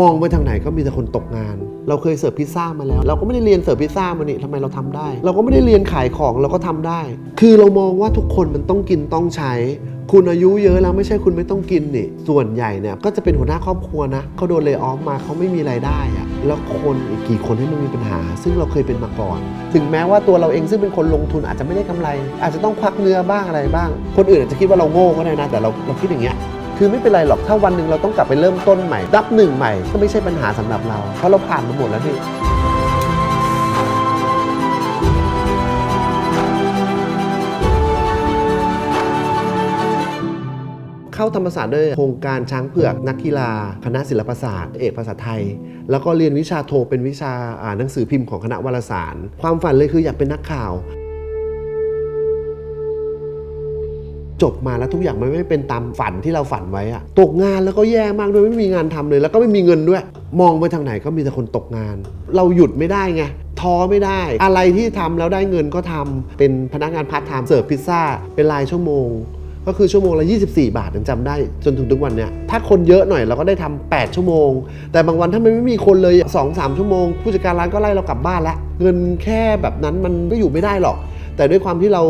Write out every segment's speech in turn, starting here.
มองไปทางไหนก็มีแต่คนตกงาน เราเคยเสิร์ฟพิซซ่ามาแล้ว เราก็ไม่ได้เรียนเสิร์ฟพิซซ่ามานี่ทำไมเราทำได้ เราก็ไม่ได้เรียนขายของเราก็ทำได้ คือเรามองว่าทุกคนมันต้องกินต้องใช้ คุณอายุเยอะแล้วไม่ใช่คุณไม่ต้องกินนี่ ส่วนใหญ่เนี่ยก็จะเป็นหัวหน้าครอบครัวนะเขาโดนเล y o อ f มาเขาไม่มีรายได้อะแล้วคนอีกกี่คนที่มันมีปัญหา ซึ่งเราเคยเป็นมาก่อน ถึงแม้ว่าตัวเราเองซึ่งเป็นคนลงทุนอาจจะไม่ได้กำไร อาจจะต้องควักเนื้อบ้างอะไรบ้าง คนอื่นอาจจะคิดว่าเราโง่ก็ได้นะแต่เราเราคิดอย่างเงี้ย คือไม่เป็นไรหรอกถ้าวันหนึ่งเราต้องกลับไปเริ่มต้นใหม่ดับหนึ่งใหม่ก็ไม่ใช่ปัญหาสำหรับเรา เพราะเราผ่านมาหมดแล้วนี่เข้าธรรมศาสตร์ด้วยโครงการช้างเผือกนักกีฬา คณะศิลปศาสตร์เอกภาษาไทย แล้วก็เรียนวิชาโทเป็นวิชาหนังสือพิมพ์ของคณะวารสาร ความฝันเลยคืออยากเป็นนักข่าว จบมาแล้วทุกอย่างมันไม่เป็นตามฝันที่เราฝันไว้อะตกงานแล้วก็แย่มากด้วยไม่มีงานทำเลย แล้วก็ไม่มีเงินด้วย มองไปทางไหนก็มีแต่คนตกงาน เราหยุดไม่ได้ไงท้อไม่ได้ อะไรที่ทำแล้วได้เงินก็ทำเป็นพนักงานพาร์ทไทม์เสิร์ฟพิซซ่าเป็นรายชั่วโมงก็คือชั่วโมงละ 24 บาทยังจำได้จนถึงทุกวันเนี้ยถ้าคนเยอะหน่อยเราก็ได้ทำ8ชั่วโมง แต่บางวันถ้ามันไม่มีคนเลย 2-3 ชั่วโมง ผู้จัดการร้านก็ไล่เรากลับบ้านละ เงินแค่แบบนั้นมันก็อยู่ไม่ได้หรอก แต่ด้วยความที่เรา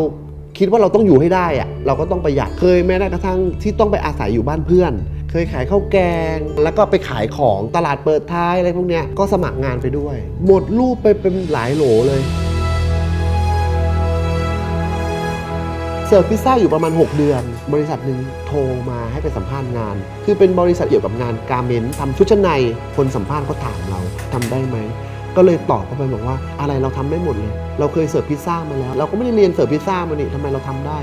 คิดว่าเราต้องอยู่ให้ได้อะเราก็ต้องประหยัดเคยแม้กระทั่งที่ต้องไปอาศัยอยู่บ้านเพื่อน เคยขายข้าวแกง แล้วก็ไปขายของตลาดเปิดท้ายอะไรพวกเนี้ยก็สมัครงานไปด้วย หมดรูปไปเป็นหลายโหลเลยเสิร์ฟพิซซ่าอยู่ประมาณ 6 เดือน บริษัทหนึ่งโทรมาให้ไปสัมภาษณ์งาน คือเป็นบริษัทเกี่ยวกับงานการเมนทำชุดชั้นในคนสัมภาษณ์ก็ถามเราทำได้ไหม ก็เลยตอบเข้าไปบอกว่าอะไรเราทำได้หมดเลย เราเคยเสิร์ฟพิซซ่ามาแล้ว เราก็ไม่ได้เรียนเสิร์ฟพิซซ่ามานี่ทำไมเราทำได้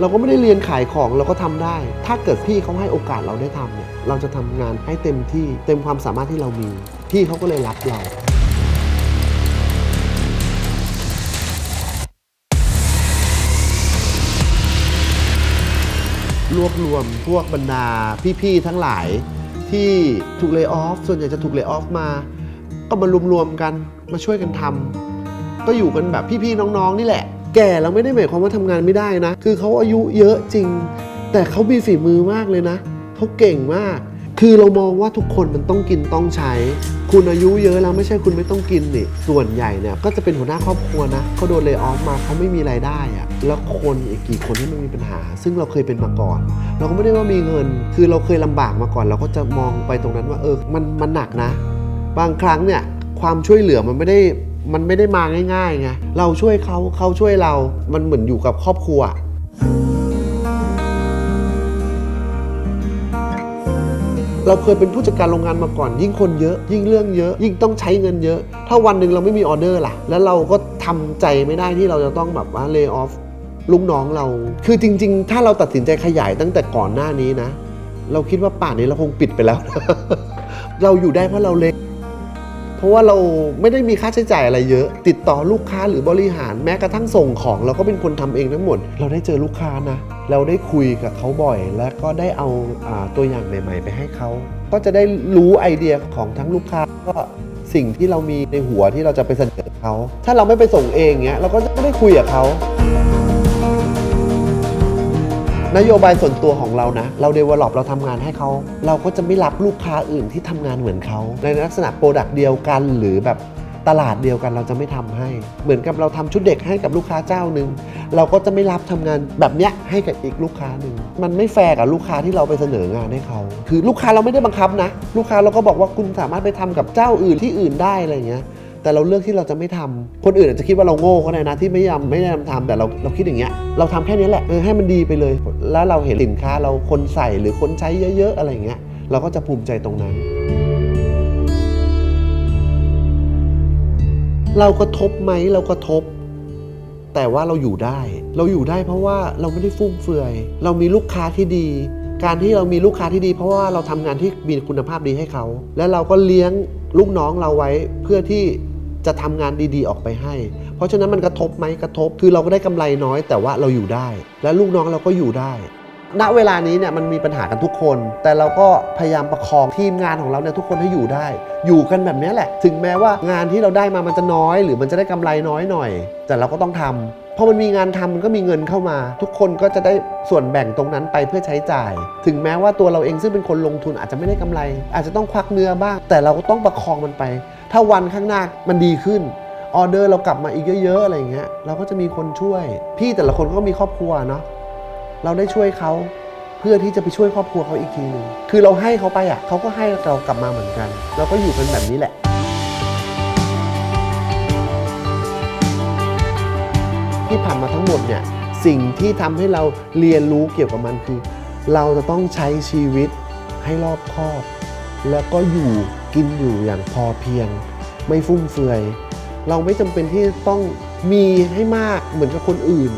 เราก็ไม่ได้เรียนขายของเราก็ทำได้ ถ้าเกิดพี่เขาให้โอกาสเราได้ทำเนี่ยเราจะทำงานให้เต็มที่เต็มความสามารถที่เรามี พี่เขาก็เลยรับเรารวบรวมพวกบรรดาพี่ ๆ ทั้งหลายที่ถูกเล y o อ f ส่วนใหญ่จะถูกเล y o อ f มา ก็มารวมๆกันมาช่วยกันทำก็อยู่กันแบบพี่ๆน้องๆนี่แหละ แก่แล้วไม่ได้หมายความว่าทำงานไม่ได้นะ คือเขาอายุเยอะจริง แต่เขามีฝีมือมากเลยนะเขาเก่งมาก คือเรามองว่าทุกคนมันต้องกินต้องใช้ คุณอายุเยอะแล้วไม่ใช่คุณไม่ต้องกินนี่ส่วนใหญ่เนี่ยก็จะเป็นหัวหน้าครอบครัวนะเขาโดนเล y o อ f มาเขาไม่มีรายได้อะแล้วคนอีกกี่คนที่มันมีปัญหา ซึ่งเราเคยเป็นมาก่อน เราก็ไม่ได้ว่ามีเงิน คือเราเคยลำบากมาก่อน เราก็จะมองไปตรงนั้นว่าเออมันมันหนักนะ บางครั้งเนี่ยความช่วยเหลือมันไม่ได้มันไม่ได้มาง่ายๆไงเราช่วยเขาเขาช่วยเรา มันเหมือนอยู่กับครอบครัวเราเคยเป็นผู้จัดการโรงงานมาก่อน ยิ่งคนเยอะ ยิ่งเรื่องเยอะ ยิ่งต้องใช้เงินเยอะ ถ้าวันหนึ่งเราไม่มีออเดอร์ล่ะ แล้วเราก็ทำใจไม่ได้ที่เราจะต้องแบบว่าเล y off ลูกน้องเรา คือจริง ๆ ถ้าเราตัดสินใจขยายตั้งแต่ก่อนหน้านี้นะ เราคิดว่าป่านนี้เราคงปิดไปแล้ว เราอยู่ได้เพราะเราเล็ก เพราะว่าเราไม่ได้มีค่าใช้จ่ายอะไรเยอะ ติดต่อลูกค้าหรือบริหารแม้กระทั่งส่งของเราก็เป็นคนทำเองทั้งหมด เราได้เจอลูกค้านะ เราได้คุยกับเขาบ่อย และก็ได้เอาอาตัวอย่างใหม่ ๆ ไปให้เขา ก็จะได้รู้ไอเดียของทั้งลูกค้าก็สิ่งที่เรามีในหัวที่เราจะไปเสนอเขา ถ้าเราไม่ไปส่งเองเงี้ยเราก็จะไม่ได้คุยกับเขา นโยบายส่วนตัวของเรานะ เราเดเวลลอปเราทำงานให้เขา เราก็จะไม่รับลูกค้าอื่นที่ทำงานเหมือนเขา ในลักษณะโปรดักต์เดียวกันหรือแบบตลาดเดียวกันเราจะไม่ทำให้ เหมือนกับเราทำชุดเด็กให้กับลูกค้าเจ้าหนึ่งเราก็จะไม่รับทำงานแบบเนี้ยให้กับอีกลูกค้าหนึ่งมันไม่แฟร์กับลูกค้าที่เราไปเสนองานให้เขา คือลูกค้าเราไม่ได้บังคับนะ ลูกค้าเราก็บอกว่าคุณสามารถไปทำกับเจ้าอื่นที่อื่นได้อะไรเงี้ย แต่เราเลือกที่เราจะไม่ทำคนอื่นอาจจะคิดว่าเราโง่ก็ได้นะที่ไม่ยอมไม่ยอมทำแต่เราเราคิดอย่างเงี้ยเราทำแค่นี้แหละเออให้มันดีไปเลย แล้วเราเห็นสินค้าเราคนใส่หรือคนใช้เยอะ ๆ อะไรอย่างเงี้ยเราก็จะภูมิใจตรงนั้น เรากระทบไหมเรากระทบ แต่ว่าเราอยู่ได้ เราอยู่ได้เพราะว่าเราไม่ได้ฟุ่มเฟือย เรามีลูกค้าที่ดี การที่เรามีลูกค้าที่ดี เพราะว่าเราทำงานที่มีคุณภาพดีให้เขา และเราก็เลี้ยงลูกน้องเราไว้เพื่อที่ จะทำงานดีๆออกไปให้ เพราะฉะนั้นมันกระทบไหมกระทบ คือเราก็ได้กำไรน้อย แต่ว่าเราอยู่ได้ และลูกน้องเราก็อยู่ได้ ณ เวลานี้เนี่ยมันมีปัญหากันทุกคน แต่เราก็พยายามประคองทีมงานของเราเนี่ยทุกคนให้อยู่ได้ อยู่กันแบบนี้แหละ ถึงแม้ว่างานที่เราได้มามันจะน้อย หรือมันจะได้กำไรน้อยหน่อย แต่เราก็ต้องทำพอมันมีงานทำมันก็มีเงินเข้ามา ทุกคนก็จะได้ส่วนแบ่งตรงนั้นไปเพื่อใช้จ่าย ถึงแม้ว่าตัวเราเองซึ่งเป็นคนลงทุนอาจจะไม่ได้กำไร อาจจะต้องควักเนื้อบ้าง แต่เราก็ต้องประคองมันไป ถ้าวันข้างหน้ามันดีขึ้นออเดอร์เรากลับมาอีกเยอะๆอะไรอย่างเงี้ยเราก็จะมีคนช่วย พี่แต่ละคนก็มีครอบครัวเนาะเราได้ช่วยเขาเพื่อที่จะไปช่วยครอบครัวเขาอีกทีหนึ่งคือเราให้เขาไปอะเขาก็ให้เรากลับมาเหมือนกัน เราก็อยู่กันแบบนี้แหละที่ผ่านมาทั้งหมดเนี่ยสิ่งที่ทำให้เราเรียนรู้เกี่ยวกับมันคือ เราจะต้องใช้ชีวิตให้รอบคอบ แล้วก็อยู่ กินอยู่อย่างพอเพียง ไม่ฟุ่มเฟือย เราไม่จำเป็นที่ต้องมีให้มากเหมือนกับคนอื่น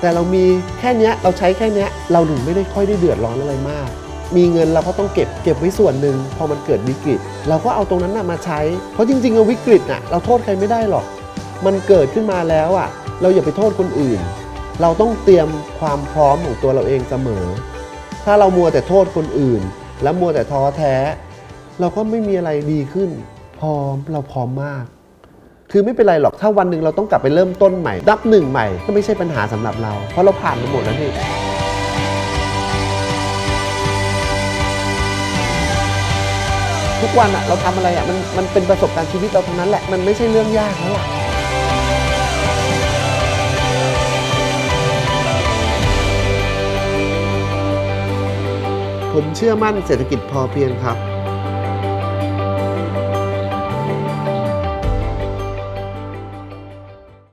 แต่เรามีแค่นี้เราใช้แค่นี้เราถึงไม่ได้ค่อยได้เดือดร้อนอะไรมาก มีเงินเราก็ต้องเก็บเก็บไว้ส่วนหนึ่งพอมันเกิดวิกฤต เราก็เอาตรงนั้นนะมาใช้ เพราะจริงๆอะวิกฤตน่ะเราโทษใครไม่ได้หรอก มันเกิดขึ้นมาแล้วอะ เราอย่าไปโทษคนอื่น เราต้องเตรียมความพร้อมของตัวเราเองเสมอ ถ้าเรามัวแต่โทษคนอื่น แล้วมัวแต่ท้อแท้ เราก็ไม่มีอะไรดีขึ้น พร้อมเราพร้อมมาก คือไม่เป็นไรหรอกถ้าวันหนึ่งเราต้องกลับไปเริ่มต้นใหม่นับหนึ่งใหม่ก็ไม่ใช่ปัญหาสำหรับเรา เพราะเราผ่านมาหมดแล้วนี่ทุกวันอะเราทำอะไรอะมันมันเป็นประสบการณ์ชีวิตเราทั้งนั้นแหละมันไม่ใช่เรื่องยากแล้วล่ะผมเชื่อมั่นเศรษฐกิจพอเพียงครับ